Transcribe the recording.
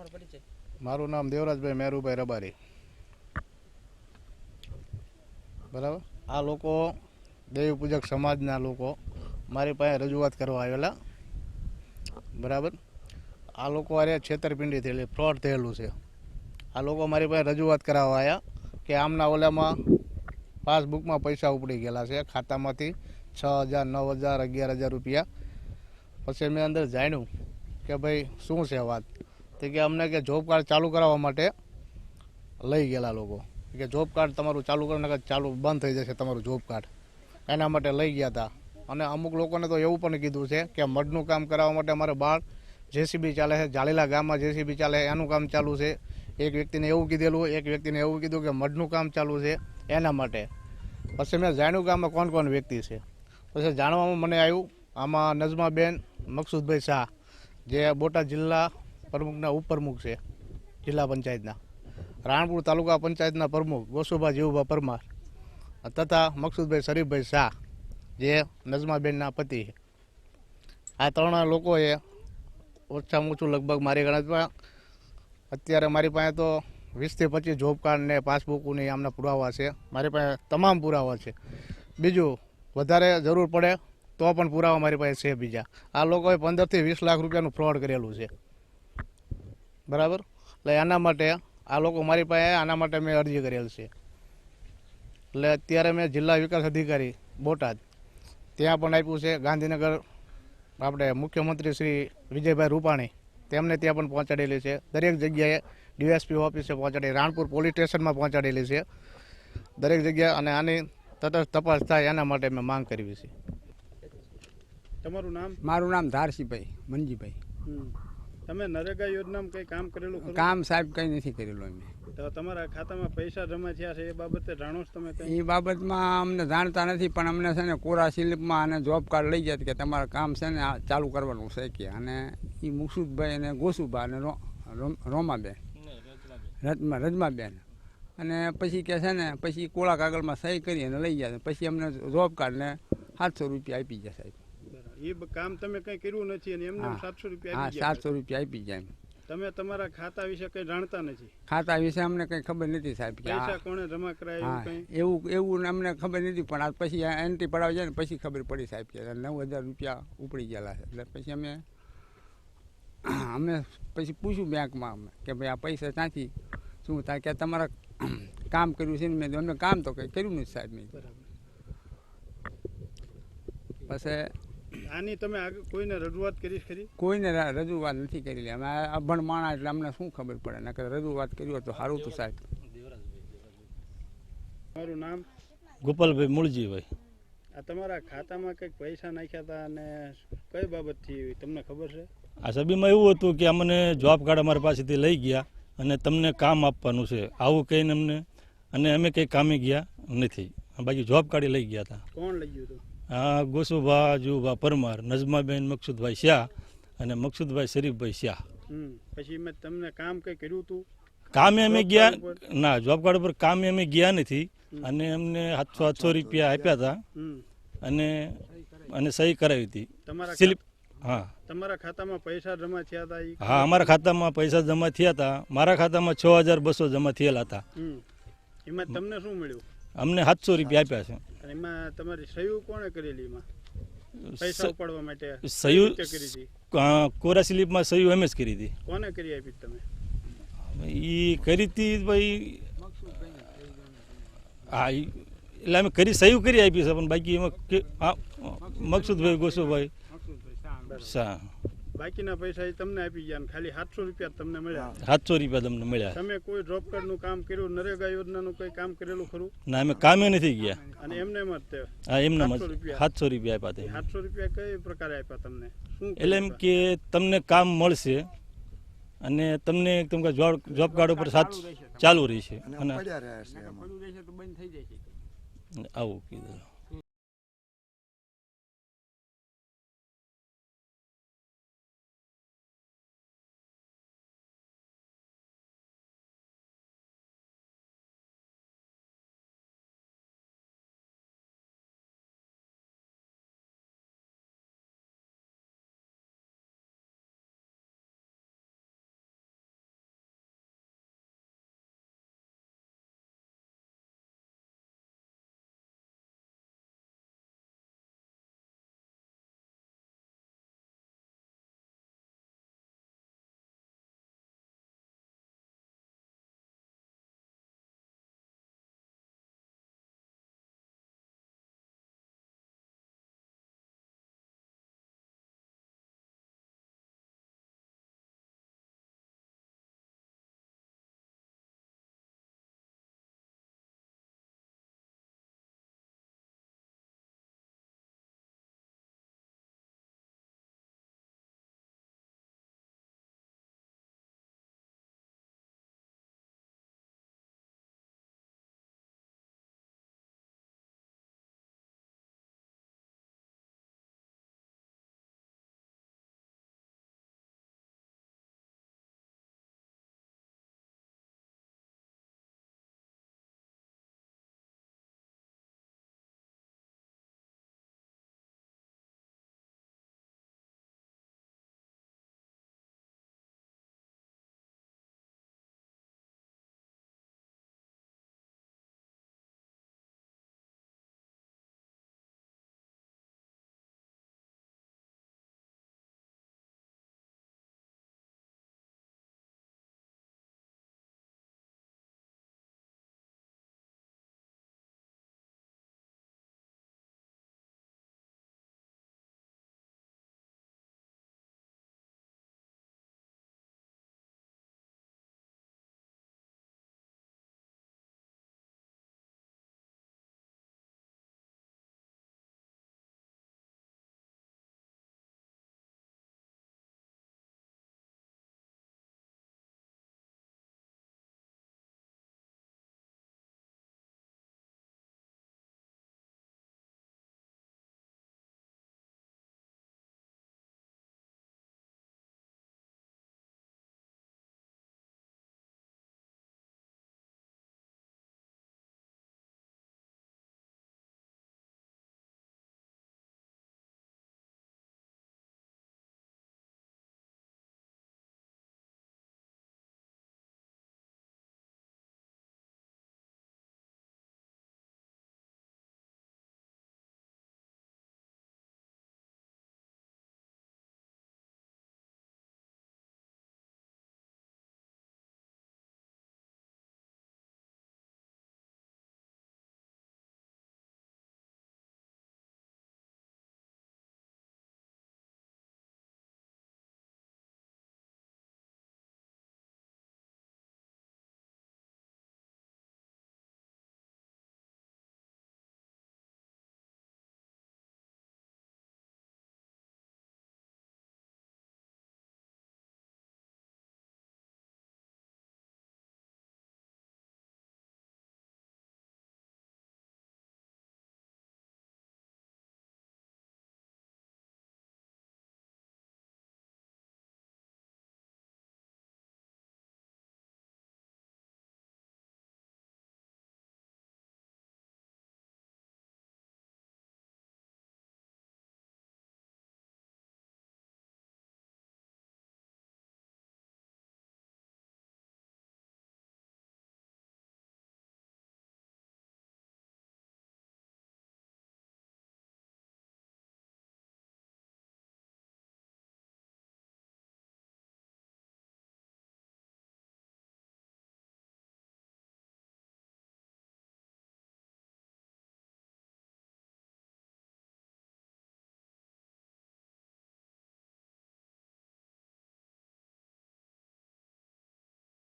તમારો પરિચય. મારું નામ દેવરાજભાઈ મેરુભાઈ રબારી. બરાબર? આ લોકો દેવી પૂજક સમાજના લોકો. મારી પાસે રજૂઆત કરવા આવેલા. બરાબર? આ લોકો અરે છેતરપિંડી થયેલી, ફ્રોડ થયેલું છે. આ લોકો મારી પાસે રજૂઆત કરાવવા આવ્યા કે આમના ઓલામાં પાસબુકમાં પૈસા ઉપડી ગયેલા છે, ખાતામાંથી છ હજાર, નવ હજાર, અગિયાર હજાર રૂપિયા. પછી મેં અંદર જાણ્યું કે ભાઈ શું છે વાત? તો કે અમને કે જોબ કાર્ડ ચાલુ કરાવવા માટે લઈ ગયેલા લોકો. કે જોબ કાર્ડ તમારું ચાલુ કરો ને ચાલુ બંધ થઈ જશે તમારું જોબ કાર્ડ એના માટે લઈ ગયા હતા અને અમુક લોકોને તો એવું પણ કીધું છે કે મઢનું કામ કરાવવા માટે અમારે બાળ જેસીબી ચાલે છે જાળીલા ગામમાં જેસીબી ચાલે એનું કામ ચાલુ છે. એક વ્યક્તિને એવું કીધેલું, એક વ્યક્તિને એવું કીધું કે મઢનું કામ ચાલુ છે એના માટે. પછી મેં જાણ્યું કે આમાં કોણ કોણ વ્યક્તિ છે. પછી જાણવામાં મને આવ્યું આમાં નજમાબેન મકસુદભાઈ શાહ, જે બોટાદ જિલ્લા પ્રમુખના ઉપપ્રમુખ છે, જિલ્લા પંચાયતના. રાણપુર તાલુકા પંચાયતના પ્રમુખ ગોસુભા જીવુભા પરમાર તથા મકસૂદભાઈ શરીફભાઈ શાહ, જે નજમાબેનના પતિ આ ત્રણ લોકોએ ઓછામાં ઓછું લગભગ મારી ગણતરીમાં અત્યારે મારી પાસે તો વીસથી પચીસ જોબ કાર્ડ ને પાસબુકની આમના પુરાવા છે. મારી પાસે તમામ પુરાવા છે. બીજું, વધારે જરૂર પડે તો પણ પુરાવા મારી પાસે છે બીજા. આ લોકોએ પંદરથી વીસ લાખ રૂપિયાનું ફ્રોડ કરેલું છે. બરાબર? એટલે આના માટે આ લોકો મારી પાસે આના માટે મેં અરજી કરેલ છે. એટલે અત્યારે મેં જિલ્લા વિકાસ અધિકારી બોટાદ ત્યાં પણ આપ્યું છે. ગાંધીનગર આપણે મુખ્યમંત્રી શ્રી વિજયભાઈ રૂપાણી તેમને ત્યાં પણ પહોંચાડેલી છે. દરેક જગ્યાએ ડીએસપી ઓફિસે પહોંચાડી રાણપુર પોલીસ સ્ટેશનમાં પહોંચાડેલી છે. દરેક જગ્યાએ અને આની તટસ્થ તપાસ થાય એના માટે મેં માંગ કરવી છે. તમારું નામ? મારું નામ ધારસીભાઈ મનજીભાઈ. હમ. તમે નરેગા યોજનામાં કઈ કામ કરેલું કામ સાહેબ કંઈ નથી કરેલું અમે તો તમારા ખાતામાં પૈસા જમા થયા છે એ બાબતે જાણો છો તમે એ બાબતમાં અમને જાણતા નથી પણ અમને છે ને કોરા સ્લીપમાં અને જોબ કાર્ડ લઈ ગયા કે તમારા કામ છે ને ચાલુ કરવાનું છે કે. અને એ મુકસુદભાઈ અને ગોસુભા અને રોમાબેન. રજમા રજમાબેન. અને પછી કે છે ને પછી કોળા કાગળમાં સહી કરી અને લઈ ગયા પછી અમને જોબ કાર્ડને સાતસો રૂપિયા આપી ગયા સાહેબ. એ કામ તમે કઈ કર્યું નથી અને એમને સાતસો રૂપિયા હા સાતસો રૂપિયા આપી જાય તમે તમારા ખાતા વિશે કઈ જાણતા નથી? ખાતા વિશે અમને કંઈ ખબર નથી સાહેબ પૈસા કોણે જમા કરાય એવું એવું અમને ખબર નથી પણ આ પછી એન્ટ્રી પડાવી જાય ને પછી ખબર પડી સાહેબ કે નવ હજાર રૂપિયા ઉપડી ગયેલા છે. એટલે પછી અમે અમે પછી પૂછ્યું બેંકમાં અમે કે ભાઈ આ પૈસા ક્યાંથી? શું થાય? કે તમારા કામ કર્યું છે ને મેં અમે કામ તો કંઈ કર્યું નથી સાહેબ મેં. પછી આની તમે આગળ કોઈને રજૂઆત કરી ખરી? કોઈને રજૂઆત નથી કરેલી. અમે આ અભણ માણા એટલે અમને શું ખબર પડે? નકર રજૂઆત કરી હોય તો સારું હતું સાહેબ. મારું નામ? ગોપાલભાઈ મૂળજીભાઈ. આ તમારા ખાતામાં કંઈક પૈસા નાખ્યા હતા અને કઈ બાબતથી તમને ખબર છે? આ સભીમાં એવું હતું કે અમને જોબ કાર્ડ અમારી પાસેથી લઈ ગયા અને તમને કામ આપવાનું છે. આવું કહીને અમને અને અમે કંઈ કામે ગયા નથી. બાકી જોબ કાર્ડ લઈ ગયા હતા. કોણ લઈ ગયું હતું? ગોસુભા જુભા પરમાર નજમાબેન મકસુદભાઈ શાહ અને મકસુદભાઈ શરીફભાઈ શાહ. પછી મેં તમને કામ કઈ કર્યું હતું કામે અમે ગયા ના જોબ કાર્ડ ઉપર કામે અમે ગયા નથી. અને અમને સાતસો સાતસો રૂપિયા આપ્યા હતા. અને અને સહી કરાવી હતી. તમારા સ્લીપ હા. તમારા ખાતામાં પૈસા જમા થયા હતા હા અમારા ખાતામાં પૈસા જમા થયા હતા. મારા ખાતામાં છ હજાર બસો જમા થયેલા હતા. એમાં તમને શું મળ્યું? અમને સાતસો રૂપિયા આપ્યા છે. અને એમાં તમારી સહી કોણે કરેલી એમાં? પૈસા ઉપાડવા માટે સહી કરી હતી? કોરા સ્લીપમાં સહી એમ જ કરી હતી. કોને કરી આપી તમે? એ કરી હતી ભાઈ હા ઈ- એટલે અમે કરી સહી કરી આપી છે પણ બાકી એમાં મકસુદભાઈ ગોસુભાઈ. શાહ. બાકીના પૈસા એ તમને આપી ગયા ખાલી સાતસો રૂપિયા તમને મળ્યા. સાતસો રૂપિયા તમને મળ્યા. તમે કોઈ ડ્રોપ કાર્ડનું કામ કર્યું નરેગા યોજના નું કોઈ કામ કરેલું ખરું? ના અમે કામે નથી ગયા. અને એમને એમ હા એમના 700 સાતસો રૂપિયા. આપ્યા તે. સાતસો રૂપિયા કઈ પ્રકારે આપ્યા તમને? એટલે એમ કે તમને કામ મળશે અને તમને તમે જોબ જોબ કાર્ડ ઉપર સાત ચાલુ રહેશે અને છે આવું કીધું.